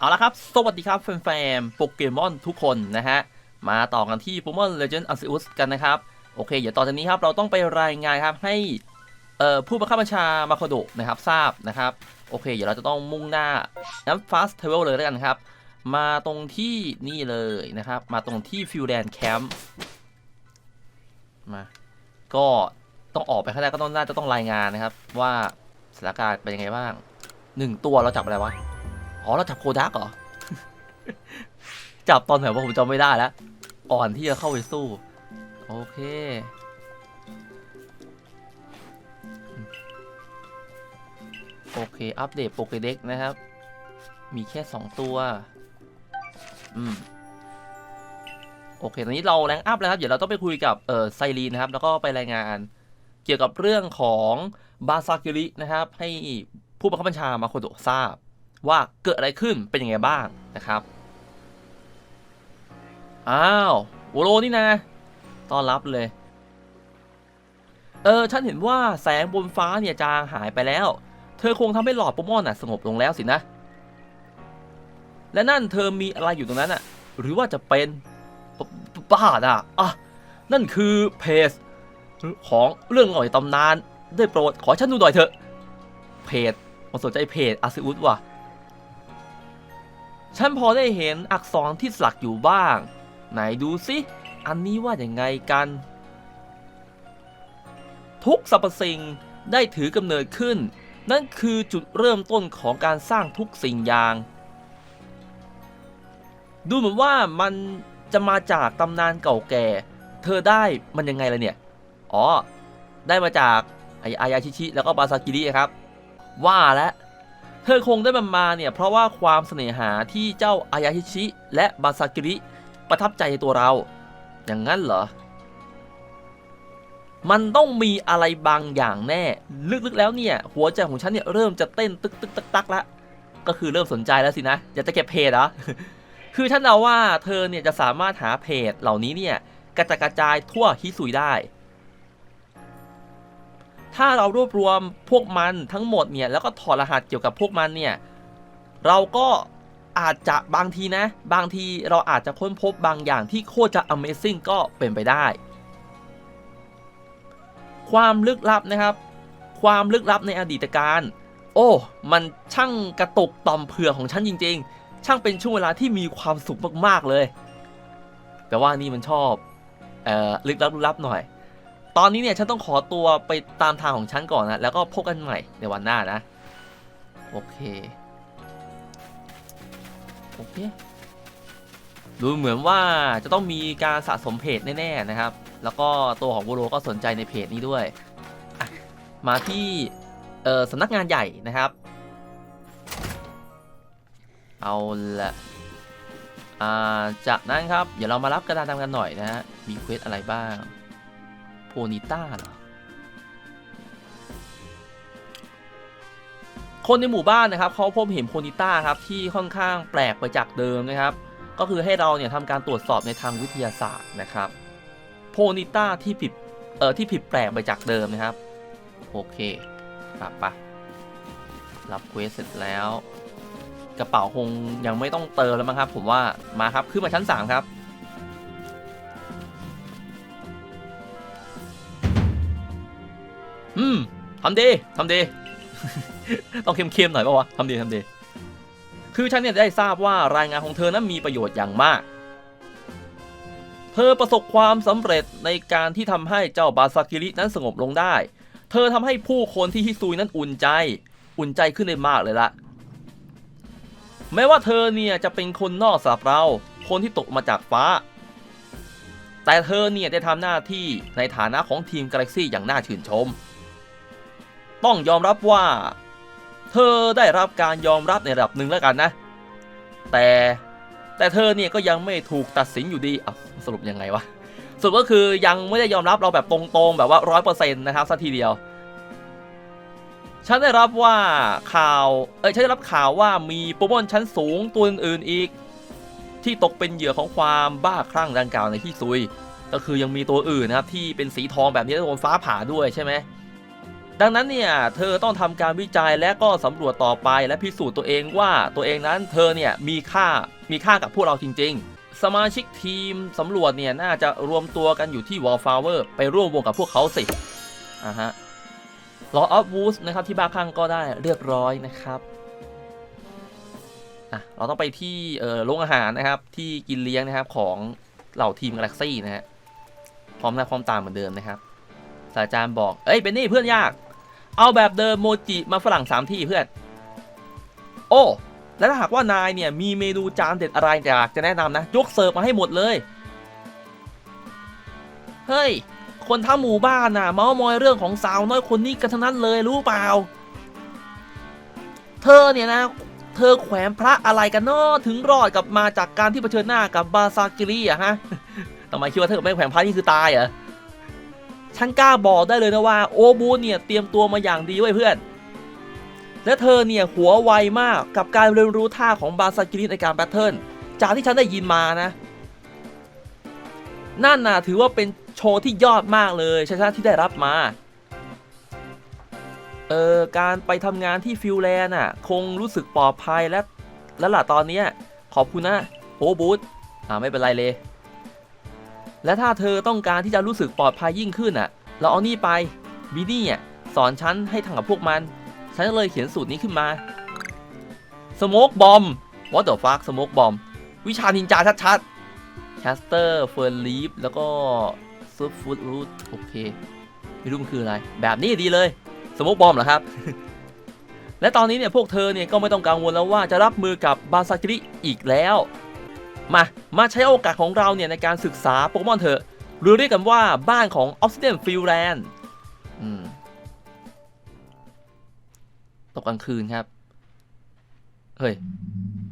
เอาละครับ สวัสดีครับแฟนๆโปเกมอนทุกคนนะฮะ มาต่อกันที่โปเกมอน Legend Arceus กันนะครับ โอเค เดี๋ยวต่อจากนี้ครับ เราต้องไปรายงานครับ ให้ผู้บังคับบัญชามาโคโดนะครับ ทราบนะครับ โอเค เดี๋ยวเราจะต้องมุ่งหน้าน้ำ fast travel เลยแล้วกันครับ มาตรงที่นี่เลยนะครับ มาตรงที่ฟิวแลนแคมป์มา ก็ต้องออกไปข้างหน้าก็ต้องน่าจะต้องรายงานนะครับ ว่าสถานการณ์เป็นยังไงบ้างหนึ่งตัวเราจับอะไรวะ อ๋อเราจับโคดักเหรอ จับตอนไหนวะผมจำไม่ได้แล้วก่อนที่จะเข้าไปสู้ โอเค โอเค อัปเดตโปเกเด็กนะครับ มีแค่ 2 ตัว อืมโอเค ตอนนี้เราแรงอัพแล้วครับ เดี๋ยวเราต้องไปคุยกับเอ่อไซรีนนะครับ แล้วก็ไปรายงานเกี่ยวกับเรื่องของบาซากิรินะครับ ให้ผู้บังคับบัญชามาโคโดทราบ ว่าเกิดอะไรขึ้นเป็นยังไงบ้างนะครับอ้าวโวโรนี่นะต้อนรับเลยเออฉันเห็นว่าแสงบนฟ้าเนี่ยจางหายไปแล้ว เธอคงทำให้หลอดโปเกมอนน่ะสงบลงแล้วสินะ และนั่นเธอมีอะไรอยู่ตรงนั้นอะ หรือว่าจะเป็นบ้าอะอะนั่นคือเพจของเรื่องหน่อยตำนาน ได้โปรดขอฉันดูหน่อยเถอะ เพจมาสนใจเพจอาซิอุสว่ะ ฉันพอได้เห็นอักษรที่สลักอยู่บ้าง ไหนดูสิ อันนี้ว่าอย่างไงกัน ทุกสรรพสิ่งได้ถือกำเนิดขึ้น นั่นคือจุดเริ่มต้นของการสร้างทุกสิ่งอย่าง ดูเหมือนว่ามันจะมาจากตำนานเก่าแก่ เธอได้มันยังไงล่ะเนี่ย อ๋อ ได้มาจากไออายาชิชิ แล้วก็บาซากิริครับ ว่าแล้ว ธอคงได้มันมาเนี่ยเพราะว่าความเสน่หาที่เจ้าอายาชิชิ และบาซากิริประทับใจในตัวเรา อย่างนั้นเหรอ มันต้องมีอะไรบางอย่างแน่ ลึกๆแล้วเนี่ย หัวใจของฉันเนี่ยเริ่มจะเต้นตึกตึกตักตักละก็คือเริ่มสนใจแล้วสินะ อยากจะเก็บเพจเหรอ คือฉันเดาว่าเธอเนี่ยจะสามารถหาเพจเหล่านี้เนี่ยกระจายกระจายทั่วฮิซุยได้ ถ้าเรารวบรวมพวกมันทั้งหมดเนี่ยแล้วก็ถอดรหัสเกี่ยวกับพวกมันเนี่ยเราก็อาจจะบางทีนะ บางทีเราอาจจะค้นพบบางอย่างที่โคตรจะ Amazing ก็เป็นไปได้ ความลึกลับนะครับ ความลึกลับในอดีตการ โอ้ มันช่างกระตุกต่อมเผือของฉันจริง ๆ ช่างเป็นช่วงเวลาที่มีความสุขมากๆเลย แต่ว่านี่มันชอบ เอ่อ ลึกลับลึกลับหน่อย ตอนนี้เนี่ยฉันต้องขอตัวไปตามทางของฉันก่อนนะ แล้วก็พบกันใหม่ในวันหน้านะ โอเค โอเค ดูเหมือนว่าจะต้องมีการสะสมเพจแน่ๆนะครับ แล้วก็ตัวของบูโรก็สนใจในเพจนี้ด้วย มาที่เออสำนักงานใหญ่นะครับ เอาละาจากนั้นครับ เดี๋ยวเรามารับกระดานดำกันหน่อยนะฮะ มีเควสอะไรบ้าง โพนิต้าเหรอ คนในหมู่บ้านนะครับเขาพบเห็นโพนิต้าครับที่ค่อนข้างแปลกไปจากเดิมนะครับ ก็คือให้เราเนี่ยทำการตรวจสอบในทางวิทยาศาสตร์นะครับ โพนิต้าที่ผิดเอ่อที่ผิดแปลกไปจากเดิมนะครับ โอเคครับปะรับเควสเสร็จแล้ว กระเป๋าคงยังไม่ต้องเติมแล้วมั้งครับ ผมว่ามาครับขึ้นมาชั้น 3 ครับ อืมทำดีทำดี ต้องเข้มๆหน่อยป่าวะทำดีทำดี คือฉันเนี่ยได้ทราบว่ารายงานของเธอนั้นมีประโยชน์อย่างมาก เธอประสบความสำเร็จในการที่ทำให้เจ้าบาซากิรินั้นสงบลงได้ เธอทำให้ผู้คนที่ฮิซุยนั้นอุ่นใจ อุ่นใจขึ้นได้มากเลยละแม้ว่าเธอเนี่ยจะเป็นคนนอกสำหรับเรา คนที่ตกมาจากฟ้า แต่เธอเนี่ยได้ทำหน้าที่ในฐานะของทีมกาแล็กซี่อย่างน่าชื่นชม ต้องยอมรับว่า เธอได้รับการยอมรับในระดับหนึ่งแล้วกันนะ แต่แต่เธอเนี่ยก็ยังไม่ถูกตัดสินอยู่ดีอะสรุปยังไงวะสรุปก็คือยังไม่ได้ยอมรับเราแบบตรงๆ แบบว่าร้อยเปอร์เซ็นต์นะครับสัทีเดียว ฉันได้รับว่าข่าว เอ้ยฉันได้รับข่าวว่ามีโปเกมนชั้นสูงตัวอื่นๆอีก ที่ตกเป็นเหยื่อของความบ้าคลั่งดังกล่าวในที่ซุย ก็คือยังมีตัวอื่นนะครับที่เป็นสีทองแบบนี้โดนฟ้าผ่าด้วยใช่ไหม ดังนั้นเนี่ยเธอต้องทำการวิจัยและก็สำรวจต่อไปและพิสูจน์ตัวเองว่าตัวเองนั้นเธอเนี่ยมีค่ามีค่ากับพวกเราจริง ๆ สมาชิกทีมสำรวจเนี่ยน่าจะรวมตัวกันอยู่ที่ Wallflower ไปร่วมวงกับพวกเขาสิอ่าฮะ Law of Woods นะครับที่บ้าคลั่งก็ได้เรียบร้อยนะครับอะเราต้องไปที่เอ่อโรงอาหารนะครับที่กินเลี้ยงนะครับของเหล่าทีมกาแล็กซี่นะฮะพร้อมหน้าพร้อมตาเหมือนเดิมนะครับศาสตราจารย์บอก เอ้ยเป็นนี่เพื่อนยาก เอาแบบเดิมโมจิมาฝรั่งสามที่เพื่อน โอ้ และถ้าหากว่านายเนี่ยมีเมนูจานเด็ดอะไรอยากจะแนะนำนะยกเสิร์ฟมาให้หมดเลย เฮ้ย คนทั้งหมู่บ้านน่ะเมามอยเรื่องของสาวน้อยคนนี้กันทั้งนั้นเลยรู้เปล่า เธอเนี่ยนะ เธอแขวนพระอะไรกันเนาะถึงรอดกลับมาจากการที่เผชิญหน้ากับบาซากิริอะฮะทำไมคิดว่าเกิดไม่แขวนพระนี่คือตายเหรอ ฉันกล้าบอกได้เลยนะว่าโอบูเนี่ยเตรียมตัวมาอย่างดีไว้เพื่อน และเธอเนี่ยหัวไวมากกับการเรียนรู้ท่าของบาซากิริในการแบทเทิลจากที่ฉันได้ยินมานะ นั่นน่ะถือว่าเป็นโชว์ที่ยอดมากเลยชัยชนะที่ได้รับมาเออการไปทำงานที่ฟิลแลนด์น่ะ คงรู้สึกปลอดภัยและ แล้วล่ะตอนนี้ขอบคุณนะโอบูธอ่าไม่เป็นไรเลย และถ้าเธอต้องการที่จะรู้สึกปลอดภัยยิ่งขึ้นอะ เราเอานี่ไปบินี่อะสอนฉันให้ทำกับพวกมัน ฉันเลยเขียนสูตรนี้ขึ้นมาสโมกบอมวอเตอร์ฟักสโมกบอมวิชานินจาชัดๆแคสเตอร์เฟิร์นลีฟแล้วก็ซิร์ฟฟูดรูทโอเคไม่รู้มันคืออะไร แบบนี้ดีเลยสโมกบอมเหรอครับ และตอนนี้เนี่ยพวกเธอเนี่ยก็ไม่ต้องกังวลแล้วว่าจะรับมือกับบาซากิริอีกแล้ว มา มาใช้โอกาสของเราเนี่ยในการศึกษาโปเกมอนเถอะ หรือเรียกกันว่าบ้านของ Obsidian Field อืมตกกลางคืนครับ เฮ้ย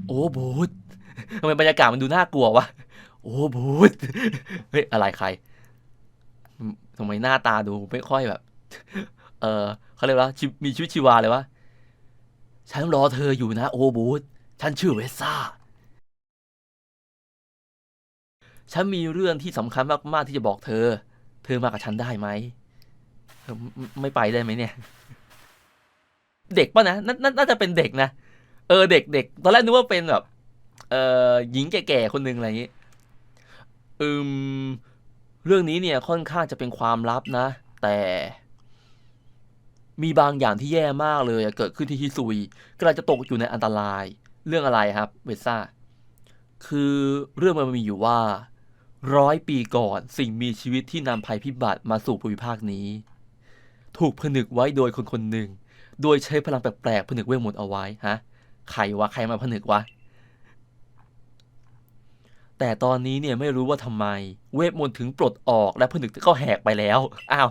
โอ้บูธทำไมบรรยากาศมันดูน่ากลัววะ โอ้บูธเฮ้ย อะไรใครทำไมหน้าตาดูไม่ค่อยแบบ เออเขาเรียกว่ามีชีวิตชีวาเลยวะ ฉันรอเธออยู่นะ โอ้บูธฉันชื่อเวซ่า ฉันมีเรื่องที่สำคัญมากๆที่จะบอกเธอ เธอมากับฉันได้ไหมเธอไม่ไปได้ไหมเนี่ย เด็กปะนะนนน่าจะเป็นเด็กนะเออเด็กเด็กตอนแรกนึกว่าเป็นแบบเออหญิงแก่ๆคนหนึ่งอะไรอย่างนี้อืมเรื่องนี้เนี่ยค่อนข้างจะเป็นความลับนะ แต่ มีบางอย่างที่แย่มากเลยเกิดขึ้นที่ฮิซุยกำลังจะตกอยู่ในอันตราย เรื่องอะไรครับเวซ่าคือเรื่องมันมีอยู่ว่า ร้อยปีก่อนสิ่งมีชีวิตที่นำภัยพิบัติมาสู่ภูมิภาคนี้ ถูกผนึกไว้โดยคนคนหนึ่ง โดยใช้พลังแปลกๆผนึกเวทมนต์เอาไว้ฮะใครวะใครมาผนึกวะแต่ตอนนี้เนี่ยไม่รู้ว่าทำไม เวทมนต์ถึงปลดออกและผนึกก็แหกไปแล้วอ้าว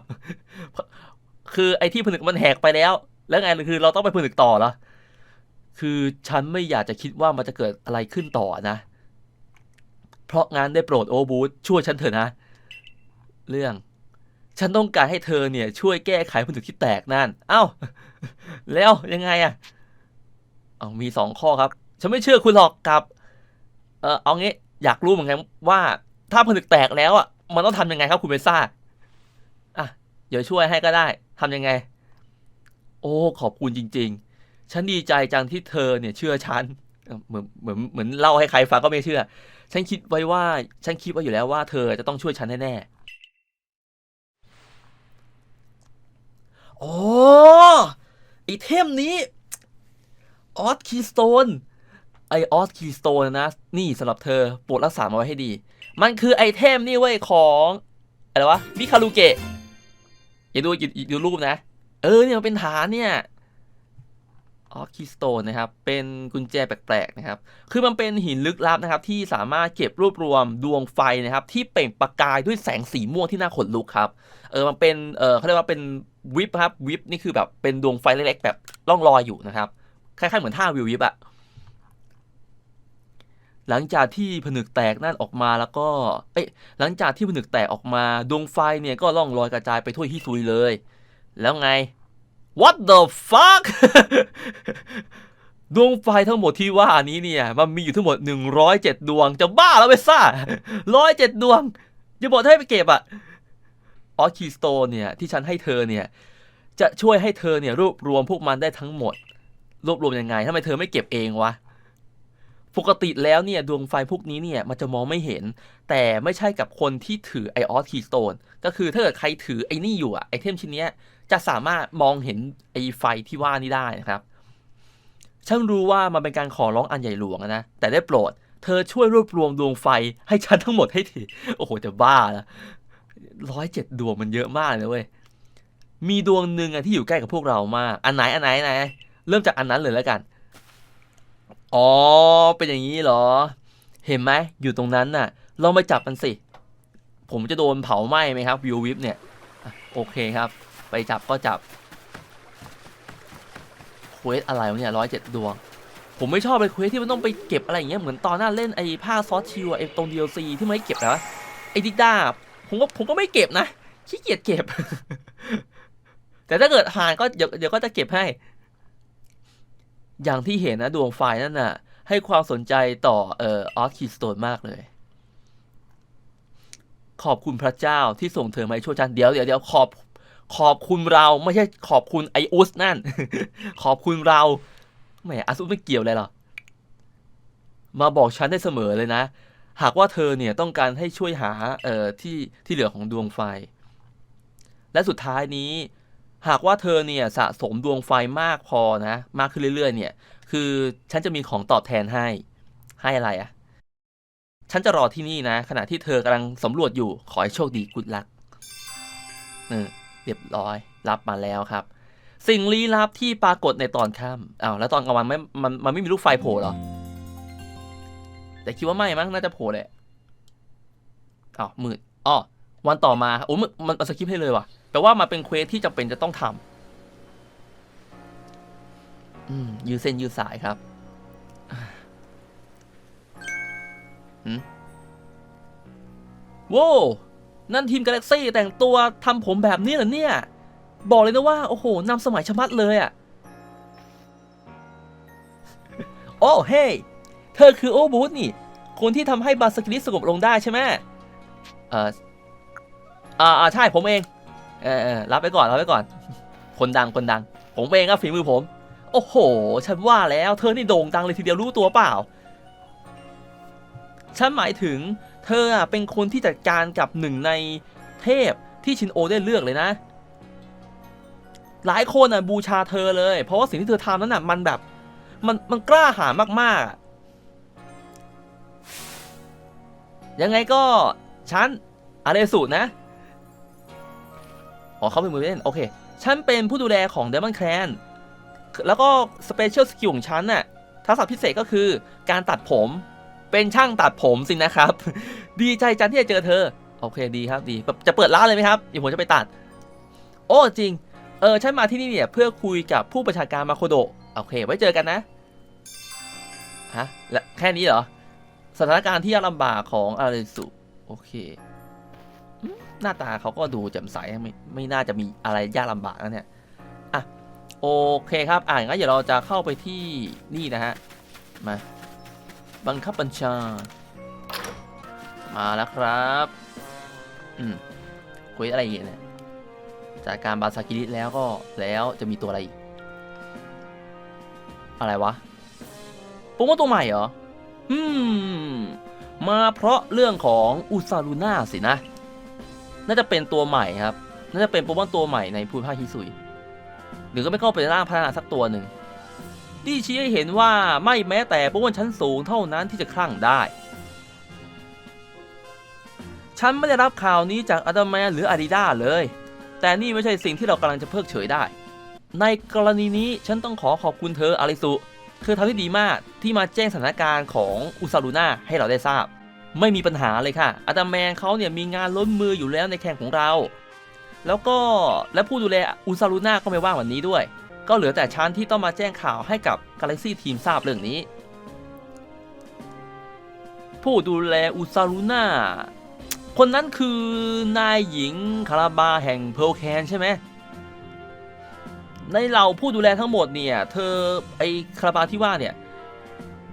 คือไอ้ที่ผนึกมันแหกไปแล้ว แล้วไงคือเราต้องไปผนึกต่อเหรอคือฉันไม่อยากจะคิดว่ามันจะเกิดอะไรขึ้นต่อนะ เพราะงั้นได้โปรดโอบูธช่วยฉันเถอะนะ เรื่อง ฉันต้องการให้เธอเนี่ยช่วยแก้ไขผนึกที่แตกนั่นเอ้า แล้วยังไงอะเอามีสองข้อครับ ฉันไม่เชื่อคุณหรอกกับ เออเอางี้อยากรู้เหมือนกันว่าถ้าผนึกแตกแล้วอะมันต้องทำยังไงครับคุณเบซ่าอะเดี๋ยวช่วยให้ก็ได้ทำยังไง โอ้ขอบคุณจริง ๆ ฉันดีใจจังที่เธอเนี่ยเชื่อฉัน เหมือนเหมือนเหมือนเล่าให้ใครฟังก็ไม่เชื่อ ฉันคิดไว้ว่า ฉันคิดไว้อยู่แล้วว่าเธอจะต้องช่วยฉันแน่ๆโอ้ไอเทมนี้ออสคีสโตนไอออสคีสโตนนะ นี่สำหรับเธอโปรดรักษามาไว้ให้ดี มันคือไอเทมนี่เว้ยของอะไรวะมิคารุเกะอย่าดูอย่าอย่าดูรูปนะ เออเนี่ยมันเป็นฐานเนี่ย ออคีสโตนนะครับ เป็นกุญแจแปลกๆนะครับ คือมันเป็นหินลึกลับนะครับ ที่สามารถเก็บรวบรวมดวงไฟนะครับ ที่เปล่งประกายด้วยแสงสีม่วงที่น่าขนลุกครับ เออ มันเป็น เออเขาเรียกว่าเป็นวิบครับ วิบนี่คือแบบเป็นดวงไฟเล็กๆแบบล่องลอยอยู่นะครับ คล้ายๆเหมือนท่าวิววิบอะหลังจากที่ผนึกแตกนั่นออกมาแล้วก็ เอ้หลังจากที่ผนึกแตกออกมาดวงไฟเนี่ยก็ล่องลอยกระจายไปทั่วฮิซุยเลย แล้วไง what the fuck ดวงไฟทั้งหมดที่ว่านี้เนี่ย มันมีอยู่ทั้งหมด 107 ดวง จะบ้าแล้วไปซ่า107ดวง อย่าบอกให้ไปเก็บอะออคีสโตเนี่ย ที่ฉันให้เธอเนี่ย จะช่วยให้เธอเนี่ยรวบรวมพวกมันได้ทั้งหมด รวบรวมยังไงทำไมเธอไม่เก็บเองวะ ปกติแล้วเนี่ยดวงไฟพวกนี้เนี่ยมันจะมองไม่เห็น แต่ไม่ใช่กับคนที่ถือไอออสคีสโตนก็คือถ้าเกิดใครถือไอ้นี่อยู่อะไอเทมชิ้นเนี้ยจะสามารถมองเห็นไอไฟที่ว่านี้ได้นะครับฉันรู้ว่ามันเป็นการขอร้องอันใหญ่หลวงนะแต่ได้โปรด เธอช่วยรวบรวมดวงไฟให้ฉันทั้งหมดให้ทีโอ้โหจะบ้าละร้อยเจ็ดดวงมันเยอะมากเลยเว้ยมีดวงหนึ่งอะที่อยู่ใกล้กับพวกเรามากอันไหนอันไหนไหน เริ่มจากอันนั้นเลยแล้วกัน อ๋อ เป็นอย่างนี้เหรอ เห็นไหมอยู่ตรงนั้นน่ะ ลองไปจับมันสิ ผมจะโดนเผาไหม้ไหมครับวิววิปเนี่ยโอเคครับ ไปจับก็จับเควสอะไรวะเนี่ยร้อยเจ็ดดวง ผมไม่ชอบเลยเควสที่มันต้องไปเก็บอะไรอย่างเงี้ยเหมือนตอนหน้าเล่นไอ้ผ้าซอสชิวไอ้ตรง DLC ที่มันให้เก็บนะไอ้ดิกด้าผมก็ผมก็ไม่เก็บนะขี้เกียจเก็บ แต่ถ้าเกิดผ่านก็เดี๋ยวเดี๋ยวก็จะเก็บให้ อย่างที่เห็นนะดวงไฟนั่นน่ะ ให้ความสนใจต่อเอ่อออสคิสโตนมากเลย ขอบคุณพระเจ้าที่ส่งเธอมาช่วยฉันเดี๋ยวเดี๋ยวเดี๋ยวขอบขอบคุณเราไม่ใช่ขอบคุณไออุสนั่น ขอบคุณเราแหมอาซุไม่เกี่ยวเลยหรอมาบอกฉันได้เสมอเลยนะ หากว่าเธอเนี่ยต้องการให้ช่วยหาเอ่อที่ที่เหลือของดวงไฟ และสุดท้ายนี้ หากว่าเธอเนี่ยสะสมดวงไฟมากพอนะ มากขึ้นเรื่อยๆ เนี่ย คือฉันจะมีของตอบแทนให้ ให้อะไรอะ่ะฉันจะรอที่นี่นะ ขณะที่เธอกำลังสำรวจอยู่ ขอให้โชคดีกุดลักเออเรียบร้อย รับมาแล้วครับ สิ่งลี้ลับที่ปรากฏในตอนค่ำอ้าวแล้วตอนกลางวันไม่มันมันไม่มีลูกไฟโผล่หรอ แต่คิดว่าไม่มั้งน่าจะโผล่แหละอ้าวมืดอ๋อ วันต่อมาโอ้มันมันมันสกิปให้เลยว่ะแปลว่ามันเป็นเควสที่จำเป็นจะต้องทำอืมยืดเส้นยืดสายครับอ่าหืมโว้นั่นทีมกาแล็กซี่แต่งตัวทำผมแบบนี้เหรอเนี่ย บอกเลยนะว่า โอ้โหนำสมัยชมัดเลยอะ่ะ โอ้เฮ้ยเธอคือโอบูธนี่ คนที่ทำให้บาสกิลิสสงบลงได้ใช่ไหมเออ อ่าอ่าใช่ผมเองเออเออรับไปก่อนรับไปก่อน คนดังคนดัง ผมเองก็ฝีมือผม โอ้โห ฉันว่าแล้วเธอนี่โด่งดังเลยทีเดียวรู้ตัวเปล่า ฉันหมายถึง เธออะเป็นคนที่จัดการกับหนึ่งในเทพที่ชินโอได้เลือกเลยนะ หลายคนอะบูชาเธอเลย เพราะว่าสิ่งที่เธอทำนั้นอะมันแบบ มันมันกล้าหาญมากๆอะยังไงก็ฉันอะไรสูตรนะ อ๋อเขาเป็นมือเล่น โอเค ฉันเป็นผู้ดูแลของเดมอนแคลนแล้วก็สเปเชียลสกิลของฉันน่ะทักษะพิเศษก็คือการตัดผมเป็นช่างตัดผมสินะครับ ดีใจจังที่จะเจอเธอ โอเคดีครับดีแบบจะเปิดร้านเลยไหมครับเดี๋ยวผมจะไปตัด โอ้จริง เออฉันมาที่นี่เนี่ยเพื่อคุยกับผู้ประชาการมาโคโดโอเค ไว้เจอกันนะฮะและแค่นี้เหรอสถานการณ์ที่ยากลำบากของอาริสุโอเค หน้าตาเขาก็ดูแจ่มใสไม่ไม่น่าจะมีอะไรยากลำบากนะเนี่ย อะ โอเคครับ อ่างั้นเดี๋ยวเราจะเข้าไปที่นี่นะฮะ มา บังคับบัญชา มาแล้วครับ อืมคุยอะไรอีกเนี่ย จากการบาซากิริแล้วก็แล้วจะมีตัวอะไรอีก อะไรวะผมว่าตัวใหม่เหรอ อืม มาเพราะเรื่องของอุซาลูน่าสินะ น่าจะเป็นตัวใหม่ครับ น่าจะเป็นโปเกมอนตัวใหม่ในภูมิภาคฮิซุย หรือก็ไม่ก็เป็นร่างพัฒนาสักตัวหนึ่ง ที่ชี้ให้เห็นว่าไม่แม้แต่โปเกมอนชั้นสูงเท่านั้นที่จะคลั่งได้ ฉันไม่ได้รับข่าวนี้จากอัลแมนหรืออาดิดาเลย แต่นี่ไม่ใช่สิ่งที่เรากำลังจะเพิกเฉยได้ ในกรณีนี้ฉันต้องขอขอบคุณเธออาริสุเธอทำได้ดีมากที่มาแจ้งสถานการณ์ของอุซาลูน่าให้เราได้ทราบ ไม่มีปัญหาเลยค่ะอาตาแมนเขาเนี่ยมีงานล้นมืออยู่แล้วในแข่งของเรา แล้วก็และผู้ดูแลอุซาลูน่าก็ไม่ว่างวันนี้ด้วย ก็เหลือแต่ฉันที่ต้องมาแจ้งข่าวให้กับกาแล็กซี่ทีมทราบเรื่องนี้ ผู้ดูแลอุซาลูน่าคนนั้นคือนายหญิงคาราบาแห่งเพลแคนใช่ไหมในเหล่าผู้ดูแลทั้งหมดเนี่ย เธอไอคาราบาที่ว่าเนี่ย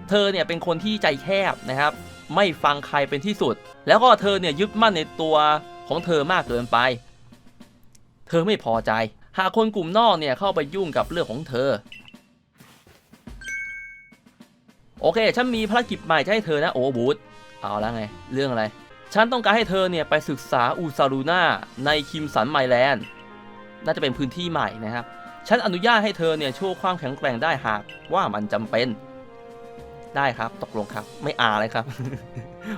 เธอเนี่ยเป็นคนที่ใจแคบนะครับ ไม่ฟังใครเป็นที่สุด แล้วก็เธอเนี่ยยึดมั่นในตัวของเธอมากเกินไป เธอไม่พอใจ หากคนกลุ่มนอกเนี่ยเข้าไปยุ่งกับเรื่องของเธอ โอเค ฉันมีภารกิจใหม่จะให้เธอนะโอบูธเอาแล้วไง เรื่องอะไร ฉันต้องการให้เธอเนี่ยไปศึกษาอูซารูนาในคิมสันไมแลนด์น่าจะเป็นพื้นที่ใหม่นะครับ ฉันอนุญาตให้เธอเนี่ยโชว์ความแข็งแกร่งได้หากว่ามันจำเป็น ได้ครับ ตกลงครับ ไม่อาเลยครับ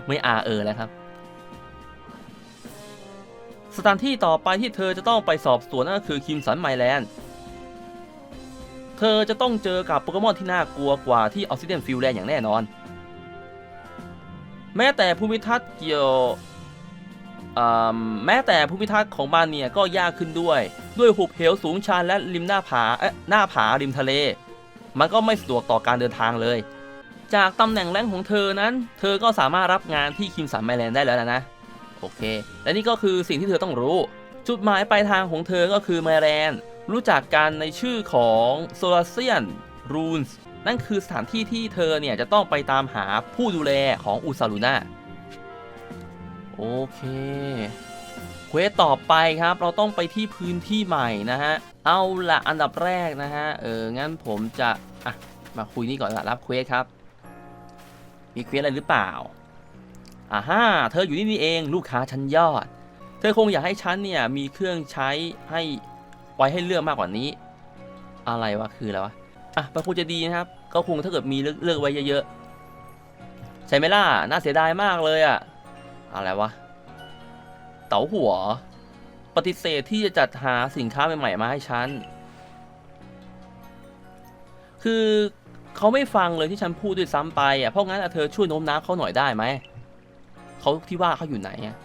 ไม่อาเออแล้วครับ สถานที่ต่อไปที่เธอจะต้องไปสอบสวนนั่นก็คือคิมสันไมแลนด์เธอจะต้องเจอกับโปเกมอนที่น่ากลัวกว่าที่ออ s ซิเดนฟิลแลนด์อย่างแน่นอน แม้แต่ภูมิทัศน์เกี่ยวแม้แต่ภูมิทัศน์ของมันเนี่ยก็ยากขึ้นด้วย ด้วยหุบเหวสูงชันและริมหน้าผาเอ๊ะหน้าผาริมทะเล มันก็ไม่สะดวกต่อการเดินทางเลย จากตำแหน่งแรงของเธอนั้น เธอก็สามารถรับงานที่คิมสันไมแลนด์ได้แล้วนะนะ โอเค และนี่ก็คือสิ่งที่เธอต้องรู้ จุดหมายปลายทางของเธอก็คือไมแลนด์รู้จักกันในชื่อของโซลาเซียนรูนส์นั่นคือสถานที่ที่เธอเนี่ยจะต้องไปตามหาผู้ดูแลของอุซาลูน่าโอเคเควสต่อไปครับ เราต้องไปที่พื้นที่ใหม่นะฮะ เอาละอันดับแรกนะฮะ เออ งั้นผมจะ อะ มาคุยนี่ก่อนละรับเควสครับ มีเควสอะไรหรือเปล่าอ่าฮ่าเธออยู่นี่นี่เองลูกค้าชั้นยอด เธอคงอยากให้ฉันเนี่ยมีเครื่องใช้ให้ไว้ให้เลือกมากกว่านี้ อะไรวะคืออะไรวะอะมันคงจะดีนะครับ ก็คงถ้าเกิดมีเลือกเลือกไว้เยอะๆใช่ไหมล่ะน่าเสียดายมากเลยอะอะไรวะเต๋าหัว ปฏิเสธที่จะจัดหาสินค้าใหม่ๆมาให้ฉันคือ เขาไม่ฟังเลยที่ฉันพูดด้วยซ้ำไปอะเพราะงั้นเธอช่วยโน้มน้าวเขาหน่อยได้ไหมเขาที่ว่าเขาอยู่ไหนอะ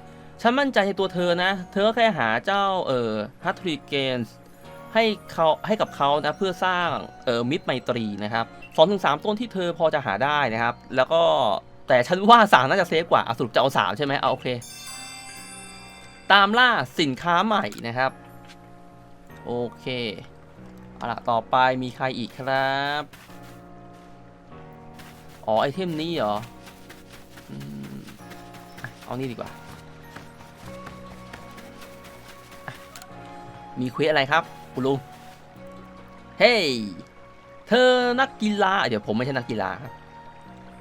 ฉันมั่นใจในตัวเธอนะ เธอแค่หาเจ้าเอ่อฮัตทริเกนส์ให้เขาให้กับเขานะเพื่อสร้างเอ่อมิตรไมตรีนะครับสองถึงสามต้นที่เธอพอจะหาได้นะครับ แล้วก็แต่ฉันว่าสามน่าจะเซฟกว่าอสรุปจะเอาสามใช่ไหมเอาโอเค ตามล่าสินค้าใหม่นะครับ โอเคเอาละต่อไปมีใครอีกครับ อ๋อไอเทมนี้เหรอเอานี่ดีกว่า มีเควสอะไรครับ คุณลุง เฮ้ย เธอนักกีฬา เดี๋ยวผมไม่ใช่นักกีฬาครับ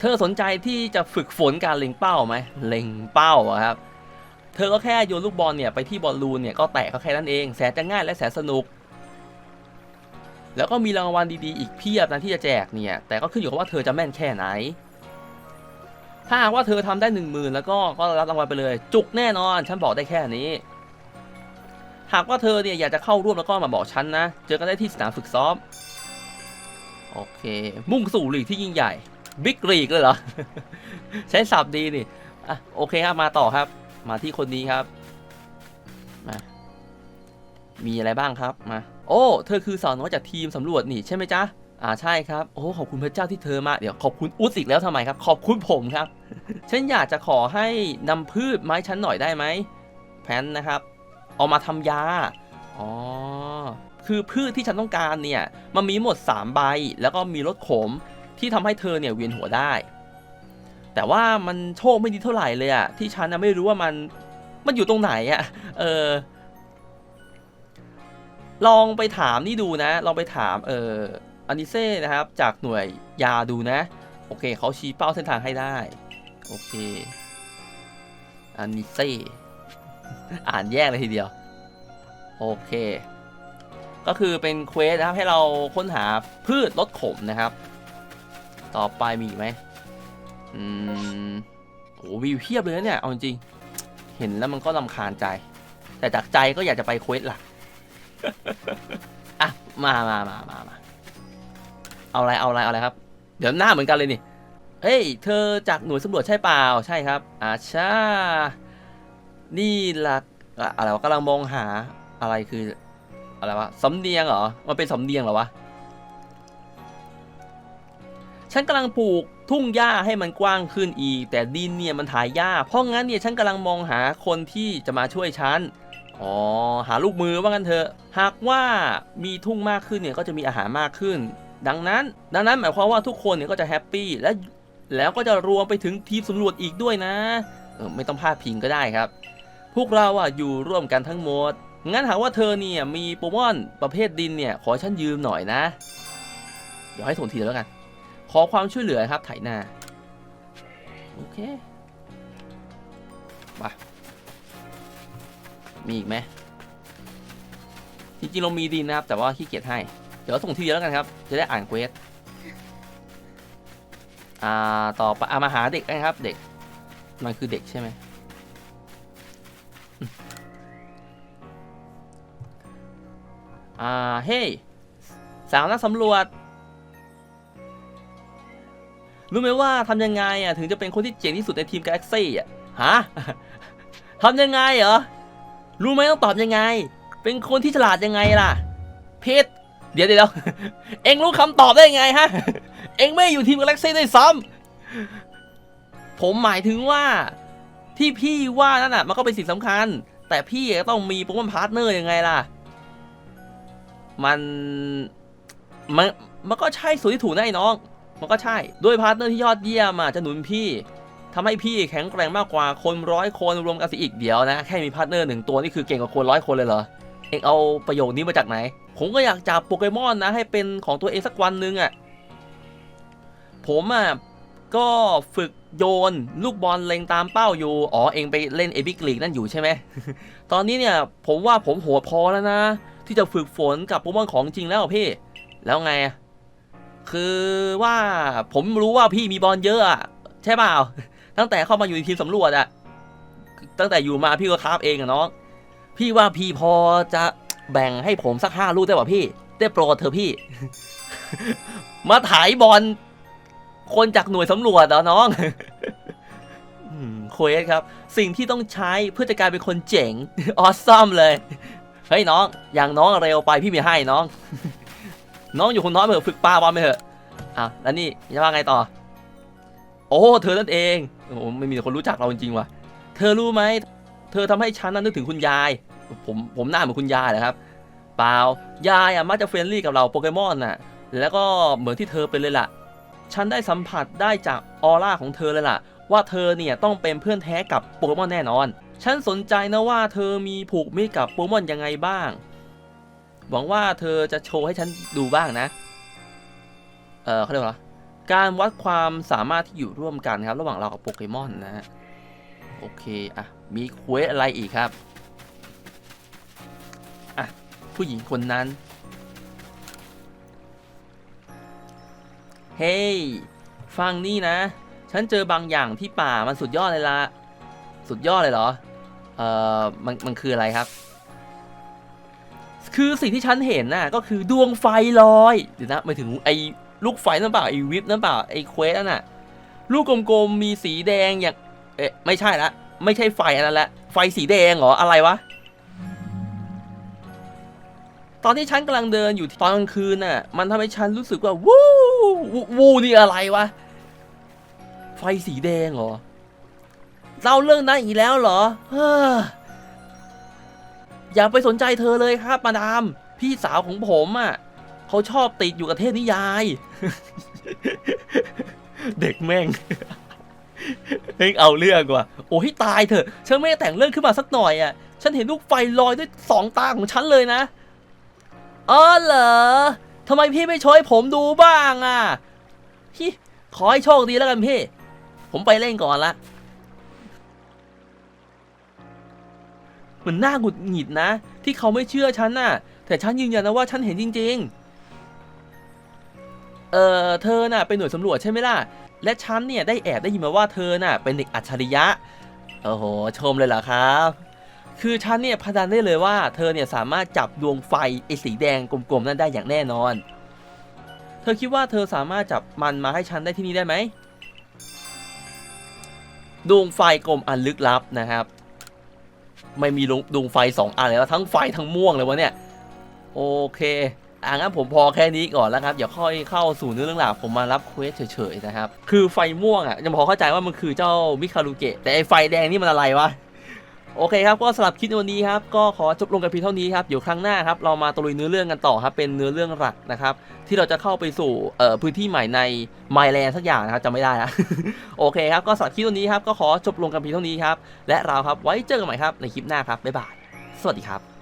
เธอสนใจที่จะฝึกฝนการเล็งเป้าไหม เล็งเป้าอะครับ เธอก็แค่โยนลูกบอลเนี่ยไปที่บอลลูนเนี่ยก็แตะก็แค่นั้นเอง แสนจะง่ายและแสนสนุก แล้วก็มีรางวัลดีๆอีกเพียบนะที่จะแจกเนี่ย แต่ก็ขึ้นอยู่กับว่าเธอจะแม่นแค่ไหน ถ้าว่าเธอทำได้หนึ่งหมื่นแล้วก็ก็รับรางวัลไปเลย จุกแน่นอนฉันบอกได้แค่นี้ หากว่าเธอเนี่ยอยากจะเข้าร่วมแล้วก็มาบอกฉันนะ เจอกันได้ที่สนามฝึกซ้อมโอเค มุ่งสู่ลีกที่ยิ่งใหญ่บิ๊กลีกเลยเหรอ ใช้ศัพท์ดีนี่อะโอเคครับมาต่อครับ มาที่คนนี้ครับ มีอะไรบ้างครับมา โอ้ เธอคือสาวน้อยจากทีมสำรวจนี่ใช่ไหมจ๊ะอ่าใช่ครับ โอ้ขอบคุณพระเจ้าที่เธอมาเดี๋ยวขอบคุณอุสอีกแล้วทำไมครับ ขอบคุณผมครับ ฉันอยากจะขอให้นำพืชไม้ฉันหน่อยได้ไหมแพนนะครับ เอามาทำยา อ๋อ คือพืชที่ฉันต้องการเนี่ย มันมีหมด 3 ใบ แล้วก็มีรสขมที่ทำให้เธอเนี่ยเวียนหัวได้ แต่ว่ามันโชคไม่ดีเท่าไหร่เลยอะที่ฉันนะไม่รู้ว่ามันมันอยู่ตรงไหนอะเออ ลองไปถามนี่ดูนะ ลองไปถามเอออานิเซ่นะครับ จากหน่วยยาดูนะ โอเคเขาชี้เป้าเส้นทางให้ได้ โอเคอานิเซ่อ่านแยกเลยทีเดียว โอเค ก็คือเป็นเควสนะครับให้เราค้นหาพืชลดขมนะครับ ต่อไปมีไหมอืมโอ้วิวเพียบเลยนะเนี่ย เอาจริง เห็นแล้วมันก็ลำคาญใจ แต่จากใจก็อยากจะไปเควสหลัก อะมามามามามาเอาอะไรเอาอะไรเอาอะไรครับ เดี๋ยวหน้าเหมือนกันเลยนี่เฮ้ย เธอจากหน่วยสำรวจใช่เปล่าใช่ครับอาชานี่ละอะอะไรวะกำลังมองหาอะไรคืออะไรวะสำเนียงเหรอ มันเป็นสำเนียงเหรอวะ ฉันกำลังปลูกทุ่งหญ้าให้มันกว้างขึ้นอีก แต่ดินเนี่ยมันถ่ายยาเพราะงั้นเนี่ยฉันกำลังมองหาคนที่จะมาช่วยฉัน อ๋อหาลูกมือว่างั้นเถอะ หากว่ามีทุ่งมากขึ้นเนี่ยก็จะมีอาหารมากขึ้น ดังนั้น ดังนั้นหมายความว่าทุกคนเนี่ยก็จะแฮปปี้และแล้วก็จะรวมไปถึงทีมสำรวจอีกด้วยนะไม่ต้องพลาดพิงก็ได้ครับ พวกเราอะอยู่ร่วมกันทั้งหมด งั้นหากว่าเธอเนี่ยมีโปเกมอนประเภทดินเนี่ยขอฉันยืมหน่อยนะ เดี๋ยวให้ส่งทีเดียวแล้วกัน ขอความช่วยเหลือครับไถนา โอเค มา มีอีกไหมจริงๆเรามีดินนะครับ แต่ว่าขี้เกียจให้ เดี๋ยวส่งทีเดียวแล้วกันครับ จะได้อ่านเควสอ่าต่อไปอะมาหาเด็กนะครับ เด็ก มันคือเด็กใช่ไหมอ่าเฮ้ยสาวนักสำรวจ รู้ไหมว่าทำยังไงอะถึงจะเป็นคนที่เจ๋งที่สุดในทีม Galaxy อะฮะทำยังไงเหรอ รู้ไหมต้องตอบยังไง เป็นคนที่ฉลาดยังไงล่ะเพชรเดี๋ยวเดี๋ยวเอ็งรู้คำตอบได้ยังไงฮะ เอ็งไม่อยู่ทีม Galaxy ด้วยซ้ำผมหมายถึงว่า ที่พี่ว่านั่นน่ะ มันก็เป็นสิ่งสำคัญ แต่พี่ก็ต้องมีโปรแกรมพาร์ทเนอร์ยังไงล่ะ มันมันมันก็ใช่ส่วนที่ถูกนะไอ้น้อง มันก็ใช่ ด้วยพาร์ทเนอร์ที่ยอดเยี่ยมอะจะหนุนพี่ ทำให้พี่แข็งแกร่งมากกว่าคนร้อยคนรวมกันสิอีกเดียวนะ แค่มีพาร์ทเนอร์หนึ่งตัวนี่คือเก่งกว่าคนร้อยคนเลยเหรอ เองเอาประโยคนี้มาจากไหน ผมก็อยากจับโปเกมอนนะให้เป็นของตัวเองสักวันหนึ่งอะ ผมอะก็ฝึกโยนลูกบอลเล็งตามเป้าอยู่ อ๋อเองไปเล่นเอพิกลีกนั่นอยู่ใช่ไหม ตอนนี้เนี่ยผมว่าผมโหดพอแล้วนะ ที่จะฝึกฝนกับโปเกมอนของจริงแล้วพี่ แล้วไง คือว่าผมรู้ว่าพี่มีบอลเยอะอะใช่เปล่า ตั้งแต่เข้ามาอยู่ในทีมสำรวจอะตั้งแต่อยู่มาพี่ก็คราฟเองอะน้องพี่ว่าพี่พอจะแบ่งให้ผมสักห้าลูกได้ป่ะพี่ ได้โปรดเถอะพี่ มาถ่ายบอลคนจากหน่วยสำรวจเหรอน้องเควสครับ สิ่งที่ต้องใช้เพื่อจะกลายเป็นคนเจ๋ง ออสซัมเลย เฮ้ยน้อง อย่างน้องเร็วไปพี่มีให้น้อง น้องอยู่คนน้อยไปเถอะฝึกปลาบอลไปเถอะ อะแล้วนี่จะว่าไงต่อ โอ้ เธอนั่นเอง โอ้โหไม่มีคนรู้จักเราจริงๆว่ะ เธอรู้ไหม เธอทำให้ฉันนั้นนึกถึงคุณยาย ผมผมหน้าเหมือนคุณยายเหรอครับ เปล่า ยายอะมักจะเฟรนลี่กับเราโปเกมอนน่ะ แล้วก็เหมือนที่เธอเป็นเลยล่ะ ฉันได้สัมผัสได้จากออร่าของเธอเลยล่ะ ว่าเธอเนี่ยต้องเป็นเพื่อนแท้กับโปเกมอนแน่นอน ฉันสนใจนะว่าเธอมีผูกมิตรกับโปเกมอนยังไงบ้าง หวังว่าเธอจะโชว์ให้ฉันดูบ้างนะ เออเขาเรียกว่า การวัดความสามารถที่อยู่ร่วมกันครับ ระหว่างเรากับโปเกมอนนะฮะโอเคอะมีเควสอะไรอีกครับอะผู้หญิงคนนั้น เฮ้ยฟังนี่นะ ฉันเจอบางอย่างที่ป่ามันสุดยอดเลยละสุดยอดเลยเหรอเอ่อมันมันคืออะไรครับ คือสิ่งที่ฉันเห็นน่ะก็คือดวงไฟลอยเดี๋ยวนะหมายถึงไอ ลูกไฟนั่นเปล่าไอ้วิปนั่นเปล่าไอ้เควสนั่นน่ะ ลูกกลมๆมีสีแดงอย่าง เอ๊ะไม่ใช่ละไม่ใช่ไฟอันนั้นละไฟสีแดงเหรออะไรวะตอนที่ฉันกำลังเดินอยู่ตอนกลางคืนน่ะ มันทำให้ฉันรู้สึกว่าวู้วู้นี่อะไรวะ ไฟสีแดงเหรอเล่าเรื่องนั้นอีกแล้วเหรอเฮ้ออย่าไปสนใจเธอเลยครับ มาดาม พี่สาวของผมอะ เขาชอบติดอยู่กับเทพนิยาย เด็กแม่งเฮ้ยเอาเรื่องว่ะโอ้ยตายเถอะฉันไม่ได้แต่งเรื่องขึ้นมาสักหน่อยอะ ฉันเห็นลูกไฟลอยด้วยสองตาของฉันเลยนะอ๋อเหรอทำไมพี่ไม่ช่วยผมดูบ้างอะฮิขอให้โชคดีแล้วกันพี่ ผมไปเล่นก่อนละมันน่าหงุดหงิดนะ ที่เขาไม่เชื่อฉันน่ะ แต่ฉันยืนยันนะว่าฉันเห็นจริง ๆ เออเธอน่ะเป็นหน่วยสำรวจใช่ไหมล่ะ และฉันเนี่ยได้แอบได้ยินมาว่าเธอน่ะเป็นเด็กอัจฉริยะ โอ้โห ชมเลยเหรอครับ คือฉันเนี่ยพนันได้เลยว่าเธอเนี่ยสามารถจับดวงไฟไอ้สีแดงกลมๆนั้นได้อย่างแน่นอน เธอคิดว่าเธอสามารถจับมันมาให้ฉันได้ที่นี่ได้ไหม ดวงไฟกลมอันลึกลับนะครับ ไม่มีดวงไฟสองอันเลยแล้วทั้งไฟทั้งม่วงเลยวะเนี่ย โอเค อะงั้นผมพอแค่นี้ก่อนแล้วครับอย่าค่อยเข้าสู่เนื้อเรื่องหลักผมมารับเควสเฉยๆนะครับคือไฟม่วงอะยังพอเข้าใจว่ามันคือเจ้ามิคารุเกะแต่ไอไฟแดงนี่มันอะไรวะโอเคครับก็สำหรับคลิปวันนี้ครับก็ขอจบลงกันเพียงเท่านี้ครับเดี๋ยวครั้งหน้าครับเรามาตะลุยเนื้อเรื่องกันต่อครับเป็นเนื้อเรื่องหลักนะครับที่เราจะเข้าไปสู่เอ่อพื้นที่ใหม่ในไมแลนด์สักอย่างนะครับจำไม่ได้นะโอเคครับก็สำหรับคลิปวันนี้ครับก็ขอจบลงกันเพียงเท่านี้ครับและเราครับไว้เจอกันใหม่ครับในคลิปหน้าครับบ๊ายบายสวัสดีครับ